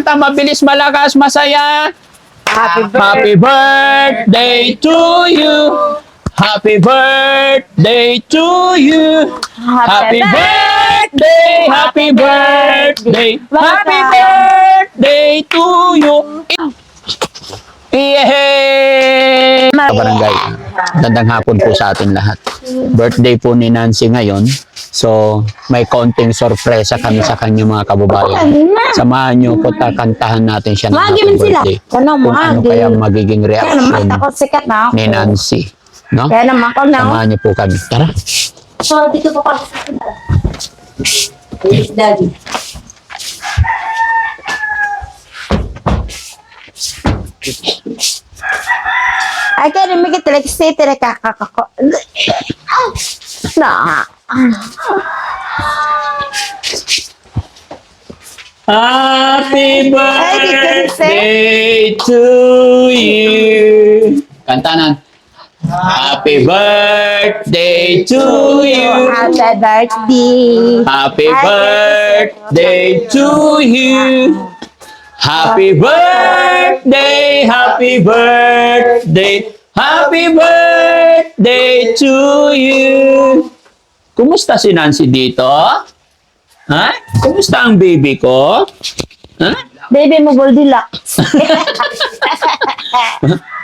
kanta, mabilis, malakas, masaya. Happy Happy birthday to you. Happy birthday to you. Happy birthday, happy birthday, happy birthday to you. Yay! Kabarangay, gandang hapon po sa atin lahat. Birthday po ni Nancy ngayon. So, may konting sorpresa kami sa kanyang mga kababayan. Samahan niyo po takantahan natin siya ng happy birthday. Ano, Kung ano kaya magiging reaction ni Nancy. No? Kaya naman ako na. Samahan niyo po kami. Tara. So, dito pa pala sa daddy. I can make it like say tere kakakako. Na. Happy birthday to you. Kantanan. Happy birthday to you. Happy birthday. Happy birthday to you. Happy birthday, happy birthday, happy birthday to you. Kumusta si Nancy dito? Ha? Kumusta ang baby ko? Ha? Baby mo Goldilocks.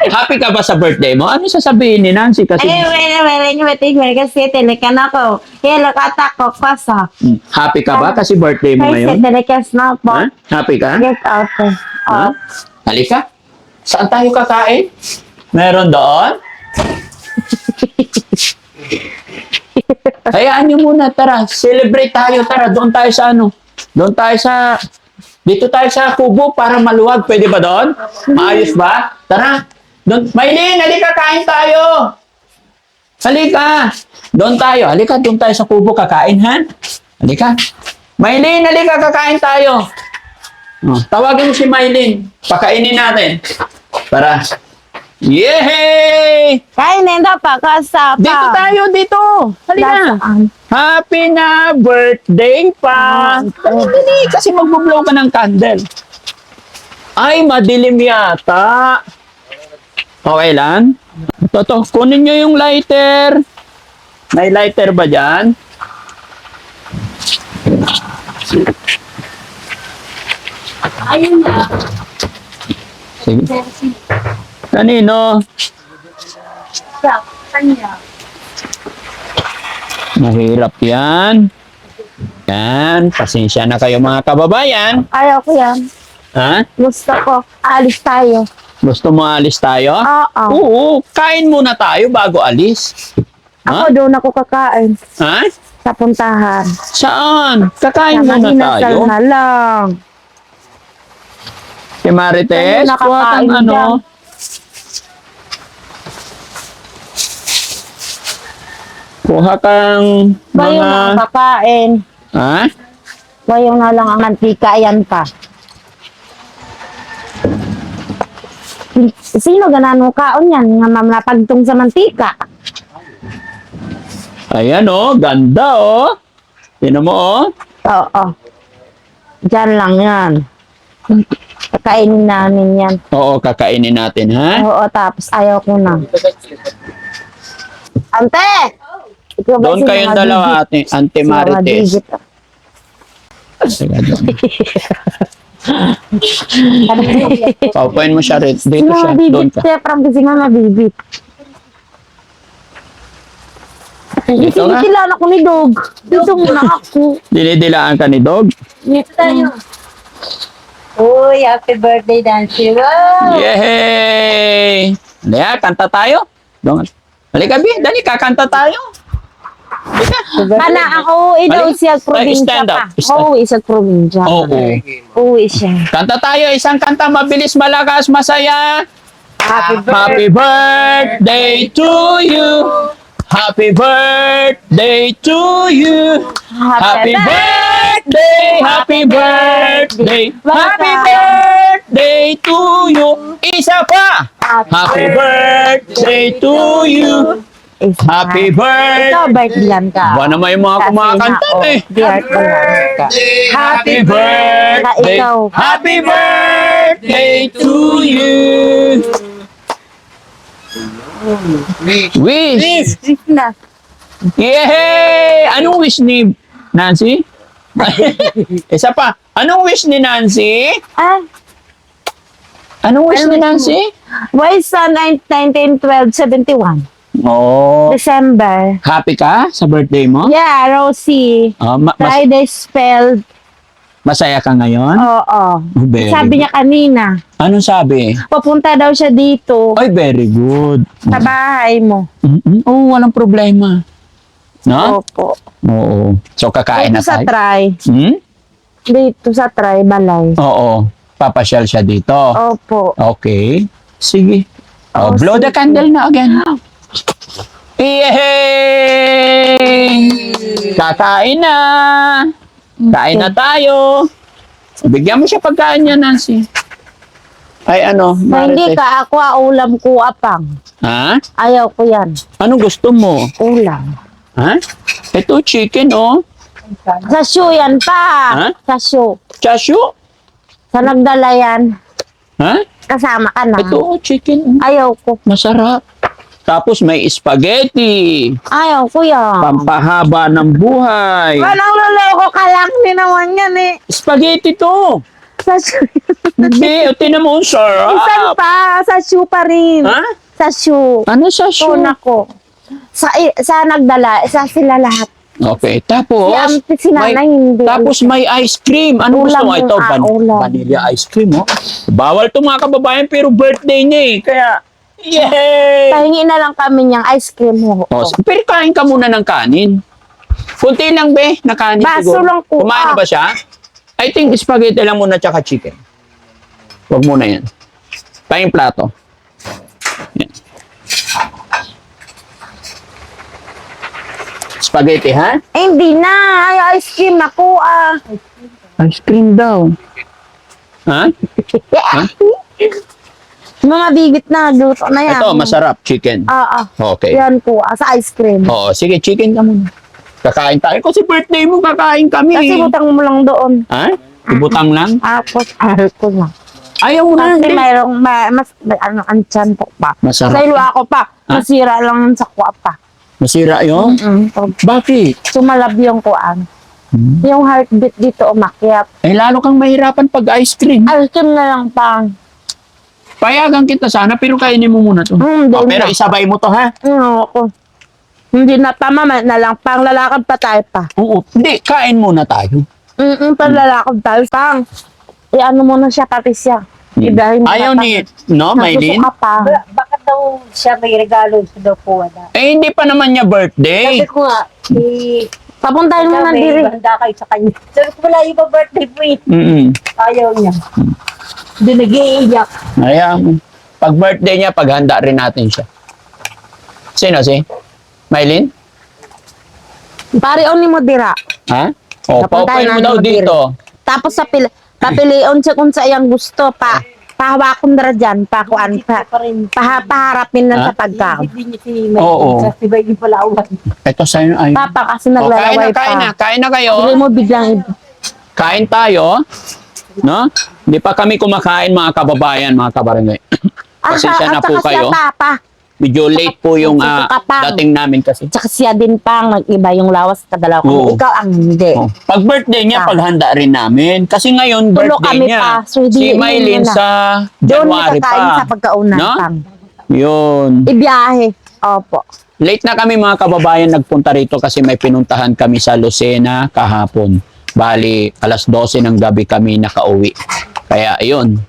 Happy ka ba sa birthday mo? Ano sasabihin ni Nancy kasi? Ay, wait, wait, wait, wait, wait, kasi telekan ako. Hello, kata ko, kasa. Hmm, Happy ka ba kasi birthday mo Ay, ngayon? telekas na po. Ha? Happy ka? Get out. eh. Ha? Out. Halika. Saan tayo kakain? Meron doon? Hayaan niyo muna, tara. Celebrate tayo, tara. Doon tayo sa ano? Doon tayo sa... Dito tayo sa kubo para maluwag. Pwede ba doon? Maayos ba? Tara. Doon. Maylin, halika, kain tayo. Halika. Doon tayo. Halika, doon tayo sa kubo. Kakain, ha? Halika. Maylin, halika, kakain tayo. Oh, tawagin mo si Maylin. Pakainin natin. Para. Yehey! Kainin na pa, kasa pa. Dito tayo, dito. Halika. Nasaan? Happy na birthday pa. Ano dali? Kasi magbublow ka ng candle. Ay, madilim yata. Okay lang? Toto, kunin nyo yung lighter. May lighter ba dyan? Ayun na. Sige. Kanino? Sa kanya. Mahirap yan. Yan. Pasensya na kayo mga kababayan. Ayaw ko yan. Ha? Gusto ko. Alis tayo. Gusto mo alis tayo? Oo. Oo. Kain muna tayo bago alis. Ako doon ako kakain. Ha? Sa puntahan. Saan? Kakain Sa muna tayo. na lang. Si Marites, kuha kang ano. dyan. Kuha kang Bayo mga... na ang kakain. Ha? Bayo na lang ang mantika. Ayan pa. Sino ganan mo kaon yan? Nga mamlapagtong sa mantika. Ayan oh, ganda oh. Tinan mo oh. Oo. Diyan lang yan. Kakainin namin yan. Oo, kakainin natin ha. Oo, tapos ayaw ko na. Ante! Ikaw Doon sino kayong dalawa, ate, Ante Sino Marites. magigit? Teka doon. Paupuin mo siya rin. Dito siya. Doon ka. Siya, parang kasi nga mabibit. Dito nga. Sinitilaan ako ni Dog. Dito muna ako. Dinidilaan ka ni Dog. Dito tayo. Uy, happy birthday, Nancy. Wow! Yay! Halika, kanta tayo. Halika, Bi. Dali, kakanta tayo. Halika. Ana, ang uuwi daw Halika. siya probinsya stand up. pa. Stand. Uuwi siya probinsya. Oo. Uuwi siya. Kanta tayo. Isang kanta mabilis, malakas, masaya. Happy Happy birthday to you. Happy birthday to you. Happy birthday, happy birthday, happy birthday to you. Isa pa. Happy birthday to you. Is Happy mine. birthday! Ikaw, birthday yan ka. Ba naman yung mga Kasi kumakanta oh, eh. birthday yan ka. Happy birthday! Ikaw. Happy birthday to you! Wish! Wish, wish na. Yay! Anong wish ni Nancy? Isa pa. Anong wish ni Nancy? Ah, Anong wish ni? Nancy? why sa 19, 12, 71? Oh, December. happy ka sa birthday mo? Yeah, Rosie. Ah, ma- mas- spelled, masaya ka ngayon? oo. Very Sabi niya kanina, Anong sabi? papunta daw siya dito Ay, very good. sa bahay mo. Mm-mm. Oo, walang problema. No? Opo. Oo. So, kakain na Dito sa tayo. try. Hmm? Dito sa try, balay. Oo. Papasyal siya dito. Opo. Okay. Sige. Oh, Oh, blow the sige. candle na again. Yay! Kakain na! Kain na tayo. Bigyan mo siya pagkain niya, Nancy. Ay, ano? Na hindi Marites? ka ako, ah, ulam ko apang. Ha? Ayaw ko yan. Ano gusto mo? Ulam. Ha? Ito, chicken, oh. Sa shoe yan pa. Ha? Sa shoe. Chashu? Sa nagdala yan. Ha? Kasama ka na. Ito, oh, chicken. oh. Ayaw ko. Masarap. Tapos may spaghetti. Ayaw ko yan. Pampahaba ng buhay. Anong loloko ka lang din naman yan eh. Spaghetti to. Sa shoe. Hindi, tinan mo, Isan sarap. pa. Sa shoe pa rin. Ha? Sa shoe. Ano sa shoe? Tuna ko. Sa, sa nagdala, sa sila lahat. Okay, tapos, Si may, hindi. tapos may ice cream. Ano gusto mo? Ito, ah, van- ulam. vanilla ice cream, oh. Bawal to mga kababayan, pero birthday niya eh. Kaya, yay! Pahingi na lang kami niyang ice cream mo. Oh, pero kain ka muna ng kanin. Kunti lang, be, na kanin Baso siguro. lang po, Kumain na ah. ba siya? I think spaghetti lang muna tsaka chicken. Huwag muna yan. Paing plato. Yan. Spaghetti, ha? Eh, hindi na. Ay, ice cream ako ah. Ice cream daw. Ha? Ha? Mga bigit na, luto na yan. Ito, masarap. Chicken. Ah, ah. Okay. Yan po, ah, sa ice cream. Oo, sige, chicken ka muna. Kakain tayo. Kasi birthday mo, kakain kami. Kasi butang mo lang doon. Ha? Ibutang lang? Tapos, ko na. Ayaw na. Kasi hindi. mayroong, ma, mas, may, ano, ang tiyan po pa. Masarap. Sa ilo ako pa. Ah? Masira lang sa kuwa pa. Masira yun? Mm. Bakit? Sumalab yung kuan. Hmm. Yung heartbeat dito umakyat. Eh, lalo kang mahirapan pag ice cream. Ice cream na lang pa. Payagan kita sana, pero kainin mo muna to. Mm, Oh, pero na. isabay mo to, ha? Ano ako. Hindi na pa, mama, na lang. Pang lalakad pa tayo pa. Oo. Hindi, kain muna tayo. Mm-mm, pang lalakad tayo. Pang, i-ano mo na siya, pati siya. Hmm. Ayaw na ni, no, Maylin? Pa. Ba- Bakit daw siya may regalo siya daw po wala? Eh, hindi pa naman niya birthday. Sabi ko nga, si Papuntahin mo na diri. handa kayo sa kanya. Sabi ko wala yung birthday po eh. Mm Ayaw niya. Hindi nag-iiyak. Ayaw. Pag birthday niya, paghanda rin natin siya. Sino si? Maylin? Pare, oni mo dira. Ha? O, paupayin mo daw dito. Tapos sa pila, papilion siya kung sa iyang gusto pa. Pahawakon dira dyan, pa kuan pa. pa paharapin na Ha? sa pagkaon. Oo. Sa. Ito sa'yo. Ay. Papa kasi O, kain na, naglalaway kain na. pa. Kain na kayo. Hindi mo biglang Kain tayo. No? Hindi pa kami kumakain mga kababayan, mga kabarangay. Pasensya na po kayo. papa. Medyo late po yung ah, dating namin kasi. Tsaka siya din pang nag-iba yung lawas kadalaw ko. Oo. Ikaw ang hindi. Oh. Pag birthday niya, Ah. paghanda rin namin. Kasi ngayon, Tulo birthday kami niya. pa. So, si di- Maylin yun na. sa Doon January kakain pa. sa pagkaunan No? pang. Yun. Ibiyahe. Opo. Late na kami mga kababayan nagpunta rito kasi may pinuntahan kami sa Lucena kahapon. Bali, alas 12 ng gabi kami nakauwi. Kaya ayun,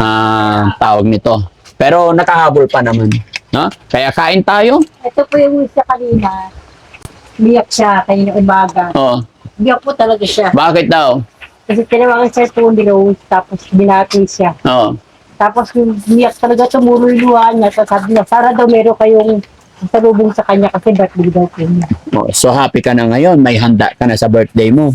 ah tawag nito. Pero nakahabol pa naman. No? Kaya kain tayo. Ito po yung niya kanina. Biyak siya kanina umaga. Oh, Biyak po talaga siya. bakit daw? Kasi tinawagan siya po nilo tapos binati siya. Oh, Tapos yung biyak talaga tumulo yung luha niya. Tapos sabi niya, para daw meron kayong salubong sa kanya kasi birthday daw po niya. oh, so happy ka na ngayon. May handa ka na sa birthday mo.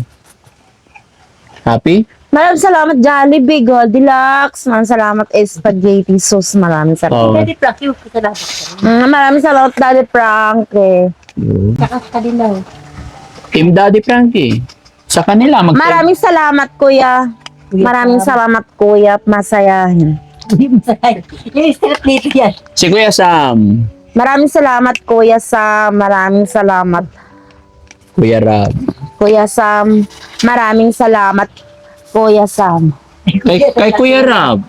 Happy? Maraming salamat Jollibee Goldilocks. Maraming salamat Spaghetti Sauce. Maraming salamat. Oh. Pwede plak yung kasalamat. Mm, maraming salamat Daddy Frank. Eh. Saka sa kanila. Team Daddy Frankie. Sa kanila, mag Maraming salamat Kuya. Maraming salamat Kuya. Masayahin. Hindi mo sakay. Yung straight dito yan. Si Kuya Sam. Maraming salamat Kuya Sam. Maraming salamat Kuya Rab. Kuya Sam. Maraming salamat Kuya Sam. Kay, kay Kuya Rab.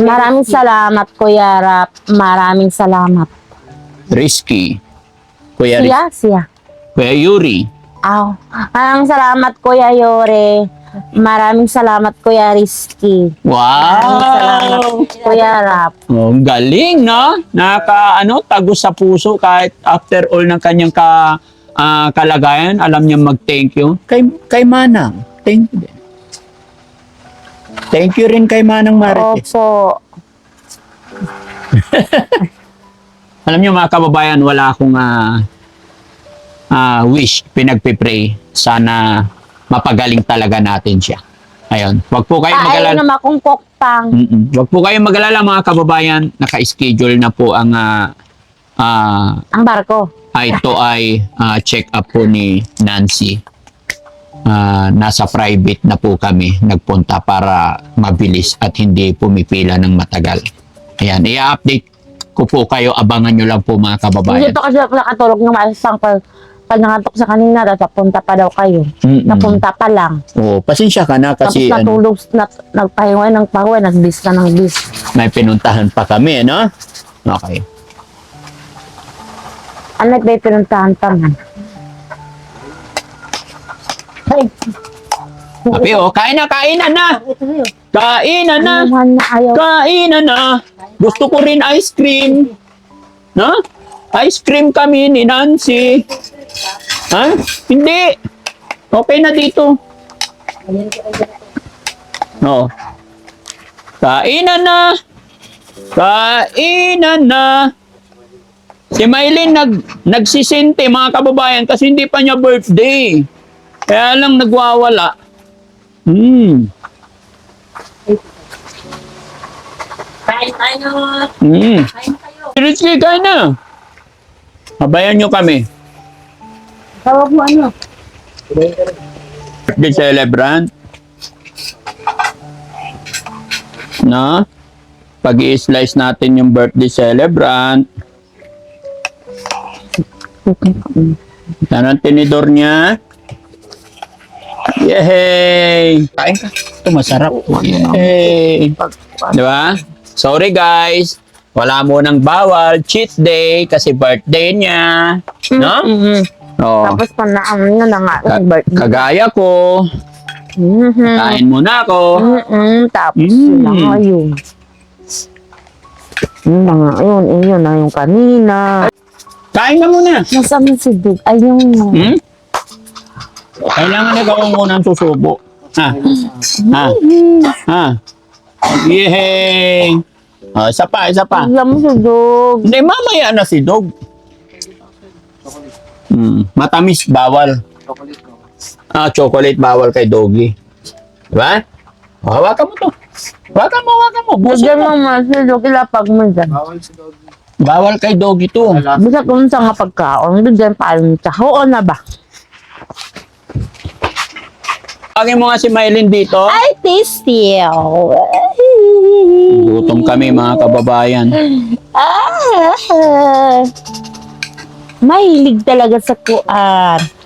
Maraming salamat Kuya Rap. Maraming salamat. Risky. Kuya, Ris- Siya, siya. Kuya Yuri. Aw. Maraming salamat Kuya Yore. Maraming salamat Kuya Rizky. Maraming salamat Wow! Kuya Rap. Oh, galing, no? Naka, ano, tagos sa puso kahit after all ng kanyang ka, ah, kalagayan, alam niya mag-thank you. Kay, kay Manang, thank you din. Thank you rin kay Manang Marites. Opo. Alam niyo mga kababayan, wala akong ah, ah, wish, pinagpipray. Sana mapagaling talaga natin siya. Ayun. Wag po kayo Ay, mag-alala. naman akong kokpang. Mm-mm. Wag po kayo mag-alala mga kababayan. Naka-schedule na po ang ah, ah, Ang barko. Ay ito ay ah, check up po ni Nancy. Ah, nasa private na po kami nagpunta para mabilis at hindi pumipila ng matagal. Ayan, i-update ko po kayo. Abangan nyo lang po mga Hindi kababayan. pa kasi ako nakatulog ng malasang pag, pag nangatok sa kanina, tapos napunta pa daw kayo. Mm-mm. Napunta pa lang. Oo, pasensya ka na kasi tapos ano, natulog, nat, nagpahinga ng pahuwi, nagbis ka ng bis. may pinuntahan pa kami, no? Okay. Ba yung pinuntahan pa man? Ay, Sabi, oh, kain na, kainan na! sa'yo. Kainan na! Ano man na ayaw. Kainan na! Gusto ko rin ice cream. No? Ice cream kami ni Nancy. Ha? Hindi. Okay na dito. Oo. Kainan na. Kainan na. Si Maylin nag, nagsisinte mga kababayan kasi hindi pa niya birthday. Kaya lang nagwawala. Hmm. Kain tayo. Hmm. Kain tayo. Rizky, kain na. Habayan nyo kami. Tawag mo ano? Birthday celebrant. Na? pag i-slice natin yung birthday celebrant. Yan ang tinidor niya. Yay! Kain ka. Ito masarap. Yay! Di ba? Sorry guys. Wala mo nang bawal. Cheat day kasi birthday niya. No? Mhm. Oh. Tapos pa na, ano na nga, Ka- yung birthday. kagaya ko. Mhm. Kain muna ako. Mhm. Tapos Mm. na nga yun. Yun na nga yun, yun na yung kanina. Kain ka muna. Nasaan na si Dug? Ayun. Hmm? Kailangan ikaw ang unang susubo. Ha? Ha? Ha? Yehey! Oh, isa pa, isa pa. Alam mo si Dug. Hindi, mamaya na si Dog. Hmm. Matamis, bawal. Ah, chocolate bawal kay Doggy. Diba? Oh, hawakan mo to. Hawakan mo, hawakan mo. Busa Bigyan mo. mo man si Dug, ilapag mo dyan. Bawal kay Doggy to. Bisa kung sa nga pagkaon, bigyan pa rin siya. Oo na ba? Pagin mo nga si Mylene dito. Ay, tasty. Gutom kami mga kababayan. Ah, mahilig talaga sa kuan.